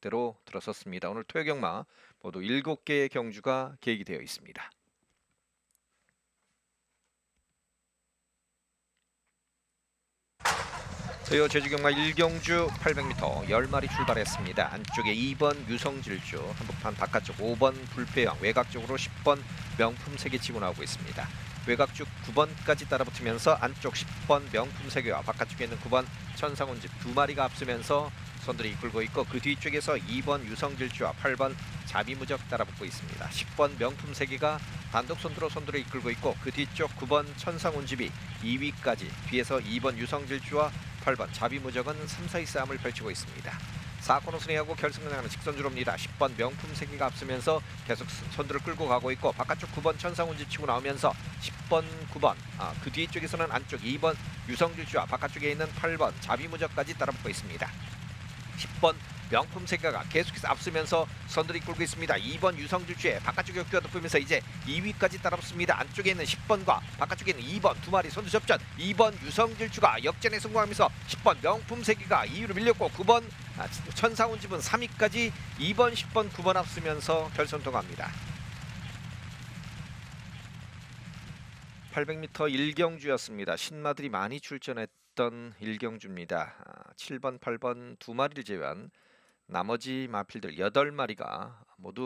대로 들어섰습니다. 오늘 토요경마 모두 7개의 경주가 계획이 되어 있습니다. 토요 제주경마 1경주 800m 10마리 출발했습니다. 안쪽에 2번 유성질주, 한복판 바깥쪽 5번 불패왕, 외곽 쪽으로 10번 명품 세계 치고 나오고 있습니다. 외곽쪽 9번까지 따라붙으면서 안쪽 10번 명품 세계와 바깥쪽에 있는 9번 천상훈 집 두 마리가 앞서면서 선들이 이끌고 있고 그 뒤쪽에서 2번 유성질주와 8번 자비무적 따라붙고 있습니다. 10번 명품 세계가 단독 선두로 선두를 이끌고 있고 그 뒤쪽 9번 천상훈 집이 2위까지 뒤에서 2번 유성질주와 8번 자비무적은 3, 4위 싸움을 펼치고 있습니다. 4코너 순위하고 결승을 는 직선주로입니다. 10번 명품 세계가 앞서면서 계속 선두를 끌고 가고 있고 바깥쪽 9번 천상운집 치고 나오면서 10번 9번 아, 그 뒤쪽에서는 안쪽 2번 유성질주와 바깥쪽에 있는 8번 자비무적까지 따라붙고 있습니다. 10번 명품 세계가 계속해서 앞서면서 선두를 이끌고 있습니다. 2번 유성질주의 바깥쪽 역도가 덮으면서 이제 2위까지 따라붙습니다. 안쪽에 있는 10번과 바깥쪽에 있는 2번 두 마리 선두 접전 2번 유성질주가 역전에 성공하면서 10번 명품 세계가 2위로 밀렸고 9번 아, 천상운집은 3위까지 2번 10번 9번 앞서면서 결선 통합니다. 800m 1경주였습니다. 신마들이 많이 출전했던 1경주입니다. 7번, 8번 두 마리를 제외한 나머지 마필들 8마리가 모두